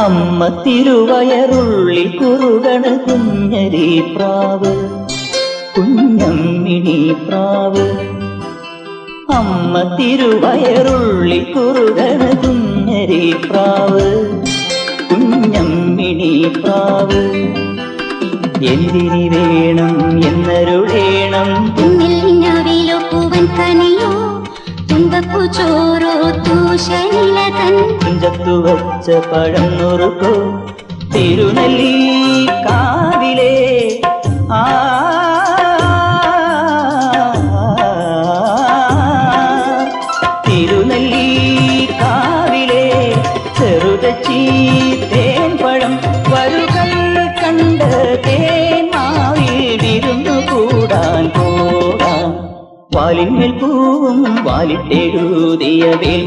അമ്മ തിരുവയറുള്ളിൽ കുറുകണ കുഞ്ഞരി പ്രാവ് കുഞ്ഞമ്മിണി പ്രാവ്. അമ്മ തിരുവയറുള്ളിൽ കുറുകണ കുഞ്ഞരി പ്രാവ് കുഞ്ഞമ്മിണി പ്രാവ്. എന്തിനി വേണം എന്നരുളേണം. തുമ്പപ്പൂ ചോറോ തൂശനില തൻ തുഞ്ചത്തു വച്ച പഴം നുറുക്കോ. തിരുനെല്ലി കാവിലെ ആ തിരുനെല്ലി കാവിലെ ചെറുതച്ചി തേൻ പഴം. വരുകൾ കണ്ട് തേൻ മാവിൽ കൂടാൻ പോകാം. വാലിന്മേൽ പൂവും വാലിട്ടെഴുതിയ വേൽ